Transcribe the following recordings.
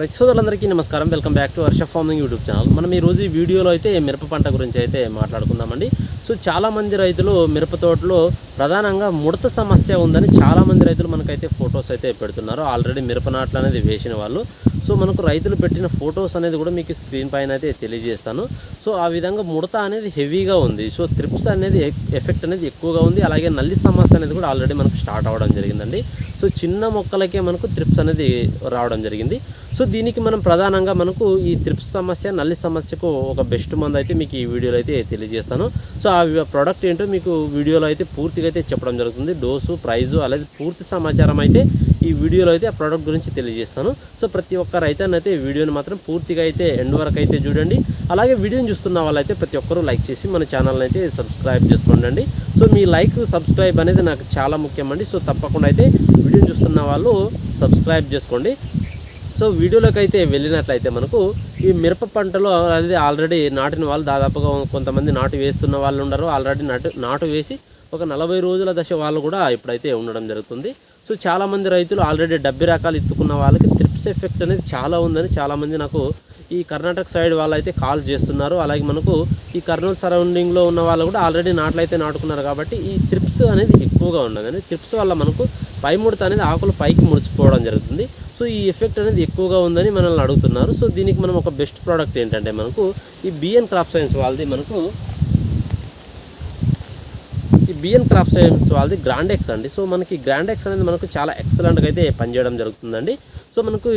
రైతు సోదరులందరికీ నమస్కారం. Welcome back to Varsha farming YouTube channel మనం ఈరోజు రోజు ఈ వీడియోలో అయితే మిరప పంట గురించి అయితే మాట్లాడుకుందామండి. సో చాలామంది రైతులు మిరప తోటలో ప్రధానంగా ముడత సమస్య ఉందని చాలామంది రైతులు మనకైతే ఫొటోస్ అయితే పెడుతున్నారు. ఆల్రెడీ మిరప నాట్లు అనేది వేసిన వాళ్ళు. సో మనకు రైతులు పెట్టిన ఫొటోస్ అనేది కూడా మీకు స్క్రీన్ పైన అయితే తెలియజేస్తాను. సో ఆ విధంగా ముడత అనేది హెవీగా ఉంది. సో త్రిప్స్ అనేది ఎఫెక్ట్ అనేది ఎక్కువగా ఉంది. అలాగే నల్లి సమస్య అనేది కూడా ఆల్రెడీ మనకు స్టార్ట్ అవ్వడం జరిగిందండి. సో చిన్న మొక్కలకే మనకు త్రిప్స్ అనేది రావడం జరిగింది. సో దీనికి మనం ప్రధానంగా మనకు ఈ త్రిప్స్ సమస్య నల్లి సమస్యకు ఒక బెస్ట్ మందు అయితే మీకు ఈ వీడియోలో అయితే తెలియజేస్తాను. సో ఆ ప్రోడక్ట్ ఏంటో మీకు వీడియోలో అయితే పూర్తిగా అయితే చెప్పడం జరుగుతుంది. డోసు ప్రైజు అలాగే పూర్తి సమాచారం అయితే ఈ వీడియోలో అయితే ఆ ప్రోడక్ట్ గురించి తెలియజేస్తాను. సో ప్రతి ఒక్క రైతాన్ని అయితే వీడియోని మాత్రం పూర్తిగా అయితే ఎండ్ వరకు అయితే చూడండి. అలాగే వీడియోని చూస్తున్న వాళ్ళైతే ప్రతి ఒక్కరూ లైక్ చేసి మన ఛానల్ని అయితే సబ్స్క్రైబ్ చేసుకోండి సో మీ లైక్ సబ్స్క్రైబ్ అనేది నాకు చాలా ముఖ్యం అండి సో తప్పకుండా అయితే వీడియోని చూస్తున్న వాళ్ళు సబ్స్క్రైబ్ చేసుకోండి. సో వీడియోలోకి అయితే వెళ్ళినట్లయితే మనకు ఈ మిరప పంటలో అది ఆల్రెడీ నాటిన వాళ్ళు దాదాపుగా కొంతమంది నాటు వేస్తున్న వాళ్ళు ఉండరు. ఆల్రెడీ నాటు నాటు వేసి ఒక నలభై రోజుల దశ వాళ్ళు కూడా ఇప్పుడైతే ఉండడం జరుగుతుంది. సో చాలామంది రైతులు ఆల్రెడీ డబ్బి రకాలు ఎత్తుకున్న వాళ్ళకి త్రిప్స్ ఎఫెక్ట్ అనేది చాలా ఉందని చాలామంది నాకు ఈ కర్ణాటక సైడ్ వాళ్ళు అయితే కాల్ చేస్తున్నారు. అలాగే మనకు ఈ కర్నూలు సరౌండింగ్లో ఉన్న వాళ్ళు కూడా ఆల్రెడీ నాట్లు అయితే నాటుకున్నారు కాబట్టి ఈ త్రిప్స్ అనేది ఎక్కువగా ఉన్నదండి త్రిప్స్ వల్ల మనకు పై ముడత అనేది ఆకులు పైకి ముడిచిపోవడం జరుగుతుంది. సో ఈ ఎఫెక్ట్ అనేది ఎక్కువగా ఉందని మనల్ని అడుగుతున్నారు. సో దీనికి మనం ఒక బెస్ట్ ప్రోడక్ట్ ఏంటంటే మనకు ఈ బిఎన్ క్రాప్ సైన్స్ వాళ్ళది మనకు బిఎన్ క్రాప్ సైన్స్ వాళ్ళది గ్రాండెక్స్ అండి. సో మనకి గ్రాండెక్స్ అనేది మనకు చాలా ఎక్సలెంట్గా అయితే పనిచేయడం జరుగుతుందండి. సో మనకు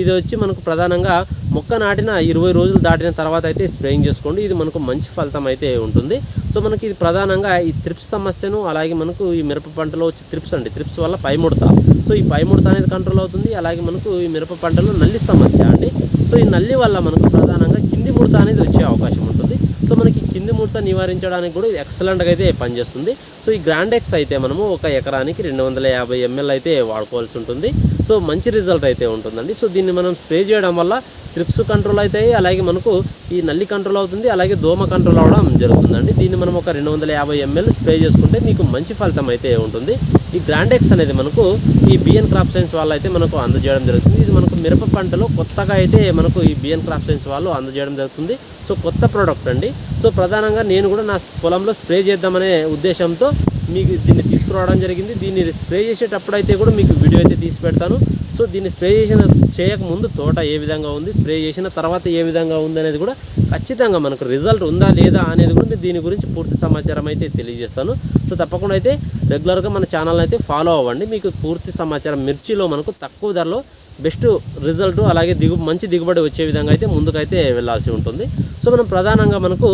ఇది వచ్చి మనకు ప్రధానంగా మొక్క నాటిన ఇరవై రోజులు దాటిన తర్వాత అయితే స్ప్రేయింగ్ చేసుకోండి. ఇది మనకు మంచి ఫలితం అయితే ఉంటుంది. సో మనకి ఇది ప్రధానంగా ఈ త్రిప్స్ సమస్యను అలాగే మనకు ఈ మిరప పంటలో వచ్చి త్రిప్స్ అండి. త్రిప్స్ వల్ల పైముడత. సో ఈ పైముడత అనేది కంట్రోల్ అవుతుంది. అలాగే మనకు ఈ మిరప పంటలో నల్లి సమస్య అండి. సో ఈ నల్లి వల్ల మనకు ప్రధానంగా కింది ముడత అనేది వచ్చే అవకాశం ఉంటుంది. సో మనకి కింది ముడత నివారించడానికి కూడా ఇది ఎక్సలెంట్గా అయితే పనిచేస్తుంది. సో ఈ గ్రాండెక్స్ అయితే మనము ఒక ఎకరానికి రెండు వందల యాభై ఎంఎల్ అయితే వాడుకోవాల్సి ఉంటుంది. సో మంచి రిజల్ట్ అయితే ఉంటుందండి. సో దీన్ని మనం స్ప్రే చేయడం వల్ల ట్రిప్స్ కంట్రోల్ అవుతాయి అలాగే మనకు ఈ నల్లి కంట్రోల్ అవుతుంది అలాగే దోమ కంట్రోల్ అవ్వడం జరుగుతుందండి. దీన్ని మనం ఒక రెండు వందల యాభై ఎంఎల్ స్ప్రే చేసుకుంటే మీకు మంచి ఫలితం అయితే ఉంటుంది. ఈ గ్రాండెక్స్ అనేది మనకు ఈ బిఎన్ క్రాప్ సైన్స్ వాళ్ళు అయితే మనకు అందజేయడం జరుగుతుంది. ఇది మనకు మిరప పంటలో కొత్తగా అయితే మనకు ఈ బిఎన్ క్రాప్ సైన్స్ వాళ్ళు అందజేయడం జరుగుతుంది. సో కొత్త ప్రోడక్ట్ అండి. సో ప్రధానంగా నేను కూడా నా పొలంలో స్ప్రే చేద్దామనే ఉద్దేశంతో మీకు దీన్ని తీసుకురావడం జరిగింది. దీన్ని స్ప్రే చేసేటప్పుడు అయితే కూడా మీకు వీడియో అయితే తీసి పెడతాను. సో దీన్ని స్ప్రే చేసిన చేయకముందు తోట ఏ విధంగా ఉంది స్ప్రే చేసిన తర్వాత ఏ విధంగా ఉంది అనేది కూడా ఖచ్చితంగా మనకు రిజల్ట్ ఉందా లేదా అనేది కూడా మీరు దీని గురించి పూర్తి సమాచారం అయితే తెలియజేస్తాను. సో తప్పకుండా అయితే రెగ్యులర్గా మన ఛానల్ అయితే ఫాలో అవ్వండి. మీకు పూర్తి సమాచారం మిర్చిలో మనకు తక్కువ ధరలో బెస్ట్ రిజల్ట్ అలాగే దిగు మంచి దిగుబడి వచ్చే విధంగా అయితే ముందుకైతే వెళ్ళాల్సి ఉంటుంది. సో మనం ప్రధానంగా మనకు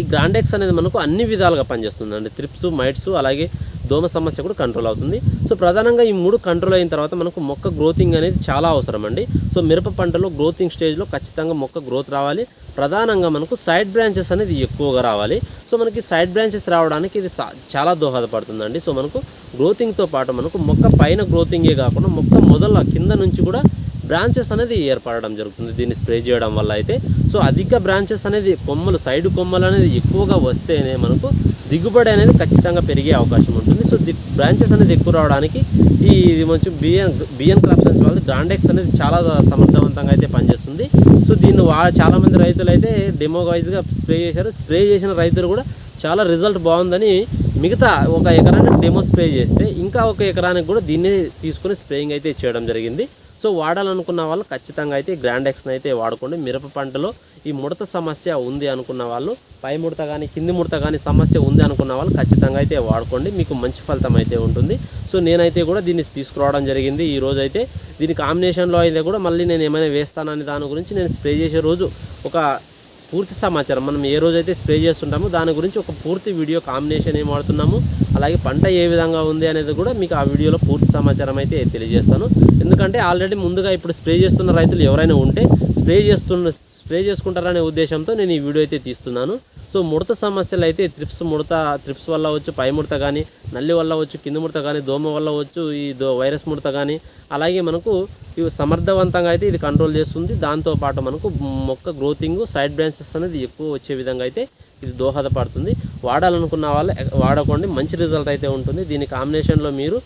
ఈ గ్రాండెక్స్ అనేది మనకు అన్ని విధాలుగా పనిచేస్తుందండి. త్రిప్స్ మైట్స్ అలాగే దోమ సమస్య కూడా కంట్రోల్ అవుతుంది. సో ప్రధానంగా ఈ మూడు కంట్రోల్ అయిన తర్వాత మనకు మొక్క గ్రోతింగ్ అనేది చాలా అవసరం అండి. సో మిరప పంటలో గ్రోతింగ్ స్టేజ్లో ఖచ్చితంగా మొక్క గ్రోత్ రావాలి. ప్రధానంగా మనకు సైడ్ బ్రాంచెస్ అనేది ఎక్కువగా రావాలి. సో మనకి సైడ్ బ్రాంచెస్ రావడానికి ఇది సా- చాలా దోహదపడుతుందండి. సో మనకు గ్రోతింగ్తో పాటు మనకు మొక్క పైన గ్రోతింగే కాకుండా మొక్క మొదల కింద నుంచి కూడా బ్రాంచెస్ అనేది ఏర్పడడం జరుగుతుంది. దీన్ని స్ప్రే చేయడం వల్ల అయితే. సో అధిక బ్రాంచెస్ అనేది కొమ్మలు సైడ్ కొమ్మలు అనేది ఎక్కువగా వస్తేనే మనకు దిగుబడి అనేది ఖచ్చితంగా పెరిగే అవకాశం ఉంటుంది. సో ది బ్రాంచెస్ అనేది ఎక్కువ రావడానికి ఈ ఇది మంచి బిఎన్ బిఎన్ క్రాప్స్ వల్ల గ్రాండెక్స్ అనేది చాలా సమర్థవంతంగా అయితే పనిచేస్తుంది. సో దీన్ని వా చాలామంది రైతులు అయితే డెమో వైజ్గా స్ప్రే చేశారు. స్ప్రే చేసిన రైతులు కూడా చాలా రిజల్ట్ బాగుందని మిగతా ఒక ఎకరానికి డెమో స్ప్రే చేస్తే ఇంకా ఒక ఎకరానికి కూడా దీన్ని తీసుకొని స్ప్రేయింగ్ అయితే చేయడం జరిగింది. సో వాడాలనుకున్న వాళ్ళు ఖచ్చితంగా అయితే గ్రాండ్ ఎక్స్ని అయితే వాడుకోండి. మిరప పంటలో ఈ ముడత సమస్య ఉంది అనుకున్న వాళ్ళు పై ముడత కానీ కింది ముడత కానీ సమస్య ఉంది అనుకున్న వాళ్ళు ఖచ్చితంగా అయితే వాడుకోండి. మీకు మంచి ఫలితం అయితే ఉంటుంది. సో నేనైతే కూడా దీన్ని తీసుకురావడం జరిగింది. ఈ రోజు అయితే దీని కాంబినేషన్లో అయితే కూడా మళ్ళీ నేను ఏమైనా వేస్తానని దాని గురించి నేను స్ప్రే చేసే రోజు ఒక పూర్తి సమాచారం. మనం ఏ రోజైతే స్ప్రే చేస్తుంటామో దాని గురించి ఒక పూర్తి వీడియో కాంబినేషన్ ఏం వాడుతున్నాము అలాగే పంట ఏ విధంగా ఉంది అనేది కూడా మీకు ఆ వీడియోలో పూర్తి సమాచారం అయితే తెలియజేస్తాను. ఎందుకంటే ఆల్రెడీ ముందుగా ఇప్పుడు స్ప్రే చేస్తున్న రైతులు ఎవరైనా ఉంటే స్ప్రే చేస్తున్న స్ప్రే చేసుకుంటారనే ఉద్దేశంతో నేను ఈ వీడియో అయితే తీస్తున్నాను. సో ముడత సమస్యలు అయితే త్రిప్స్ ముడత త్రిప్స్ వల్ల వచ్చు పై ముడత కానీ నల్లి వల్ల వచ్చు కింది ముడత కానీ దోమ వల్ల వచ్చు ఈ దో వైరస్ ముడత కానీ అలాగే మనకు ఇవి సమర్థవంతంగా అయితే ఇది కంట్రోల్ చేస్తుంది. దాంతోపాటు మనకు మొక్క గ్రోతింగ్ సైడ్ బ్రాంచెస్ అనేది ఎక్కువ వచ్చే విధంగా అయితే ఇది దోహదపడుతుంది. వాడాలనుకున్న వాళ్ళు వాడకండి మంచి రిజల్ట్ అయితే ఉంటుంది. దీని కాంబినేషన్లో మీరు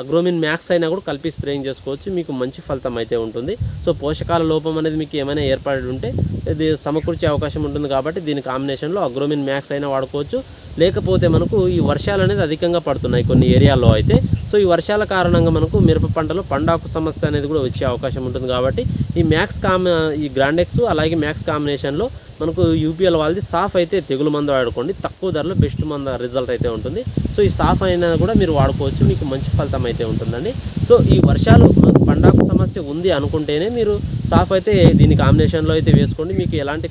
అగ్రోమిన్ మ్యాక్స్ అయినా కూడా కలిపి స్ప్రేయింగ్ చేసుకోవచ్చు. మీకు మంచి ఫలితం అయితే ఉంటుంది. సో పోషకాల లోపం అనేది మీకు ఏమైనా ఏర్పడి ఉంటే ఇది సమకూర్చే అవకాశం ఉంటుంది కాబట్టి దీని కాంబినేషన్లో అగ్రోమిన్ మ్యాక్స్ అయినా వాడుకోవచ్చు. లేకపోతే మనకు ఈ వర్షాలు అనేది అధికంగా పడుతున్నాయి కొన్ని ఏరియాల్లో అయితే. సో ఈ వర్షాల కారణంగా మనకు మిరప పంటలో పండాకు సమస్య అనేది కూడా వచ్చే అవకాశం ఉంటుంది కాబట్టి ఈ మ్యాక్స్ కామ్ ఈ గ్రాండెక్స్ అలాగే మ్యాక్స్ కాంబినేషన్లో మనకు యూపీఎల్ వాళ్ళది సాఫ్ అయితే తెగులు మందు వాడుకోండి. తక్కువ ధరలో బెస్ట్ మంద రిజల్ట్ అయితే ఉంటుంది. సో ఈ సాఫ్ అయినా కూడా మీరు వాడుకోవచ్చు. మీకు మంచి ఫలితం అయితే ఉంటుందండి. సో ఈ వర్షాలు పండాకు సమస్య ఉంది అనుకుంటేనే మీరు సాఫ్ అయితే దీని కాంబినేషన్లో అయితే వేసుకోండి. మీకు ఎలాంటి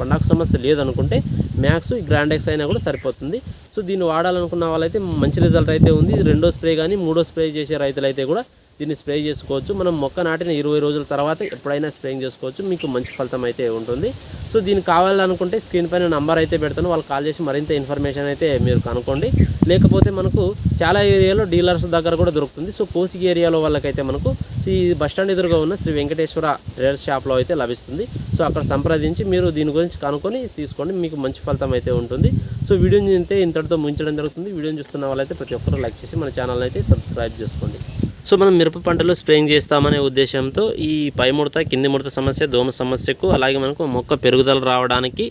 పండగ సమస్య లేదనుకుంటే మ్యాక్స్ ఈ గ్రాండెక్స్ అయినా కూడా సరిపోతుంది. సో దీన్ని వాడాలనుకున్న వాళ్ళైతే మంచి రిజల్ట్ అయితే ఉంది. రెండో స్ప్రే కానీ మూడో స్ప్రే చేసే రైతులైతే కూడా దీన్ని స్ప్రే చేసుకోవచ్చు. మనం మొక్క నాటిన ఇరవై రోజుల తర్వాత ఎప్పుడైనా స్ప్రేయింగ్ చేసుకోవచ్చు. మీకు మంచి ఫలితం అయితే ఉంటుంది. సో దీనికి కావాలనుకుంటే స్క్రీన్ పైన నంబర్ అయితే పెడతాను. వాళ్ళు కాల్ చేసి మరింత ఇన్ఫర్మేషన్ అయితే మీరు కనుక్కోండి. లేకపోతే మనకు చాలా ఏరియాలో డీలర్స్ దగ్గర కూడా దొరుకుతుంది. సో కోసిగి ఏరియాలో వాళ్ళకైతే మనకు ఈ బస్ స్టాండ్ ఎదురుగా ఉన్న శ్రీ వెంకటేశ్వర ట్రేడర్స్ షాప్లో అయితే లభిస్తుంది. సో అక్కడ సంప్రదించి మీరు దీని గురించి కనుక్కొని తీసుకోండి. మీకు మంచి ఫలితం అయితే ఉంటుంది. సో వీడియోని అయితే ఇంతటితో ముంచడం జరుగుతుంది. వీడియోని చూస్తున్న వాళ్ళైతే ప్రతి ఒక్కరు లైక్ చేసి మన ఛానల్ అయితే సబ్స్క్రైబ్ చేసుకోండి. సో మనం మిరప పంటలో స్ప్రేయింగ్ చేస్తామనే ఉద్దేశంతో ఈ పై ముడత కింది ముడత సమస్య దోమ సమస్యకు అలాగే మనకు మొక్క పెరుగుదల రావడానికి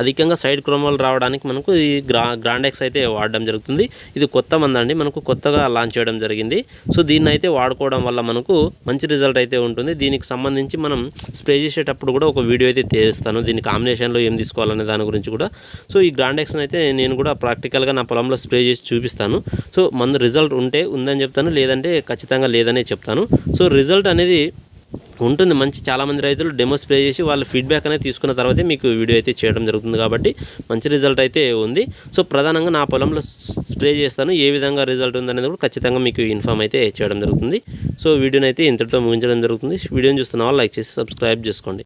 అధికంగా సైడ్ క్రోమాలు రావడానికి మనకు ఈ గ్రా గ్రాండెక్స్ అయితే వాడడం జరుగుతుంది. ఇది కొత్త మంది మనకు కొత్తగా లాంచ్ చేయడం జరిగింది. సో దీన్ని అయితే వాడుకోవడం వల్ల మనకు మంచి రిజల్ట్ అయితే ఉంటుంది. దీనికి సంబంధించి మనం స్ప్రే చేసేటప్పుడు కూడా ఒక వీడియో అయితే తీస్తాను దీని కాంబినేషన్లో ఏం తీసుకోవాలనే దాని గురించి కూడా. సో ఈ గ్రాండెక్స్ని అయితే నేను కూడా ప్రాక్టికల్గా నా పొలంలో స్ప్రే చేసి చూపిస్తాను. సో మందు రిజల్ట్ ఉంటే ఉందని చెప్తాను. లేదంటే ఖచ్చితంగా లేదనే చెప్తాను. సో రిజల్ట్ అనేది ఉంటుంది. మంచి చాలామంది రైతులు డెమో స్ప్రే చేసి వాళ్ళ ఫీడ్బ్యాక్ అనేది తీసుకున్న తర్వాతే మీకు వీడియో అయితే చేయడం జరుగుతుంది కాబట్టి మంచి రిజల్ట్ అయితే ఉంది. సో ప్రధానంగా నా పొలంలో స్ప్రే చేస్తాను. ఏ విధంగా రిజల్ట్ ఉందనేది కూడా ఖచ్చితంగా మీకు ఇన్ఫామ్ అయితే చేయడం జరుగుతుంది. సో వీడియోని అయితే ఇంతటితో ముగించడం జరుగుతుంది. వీడియోని చూస్తున్న వాళ్ళు లైక్ చేసి సబ్స్క్రైబ్ చేసుకోండి.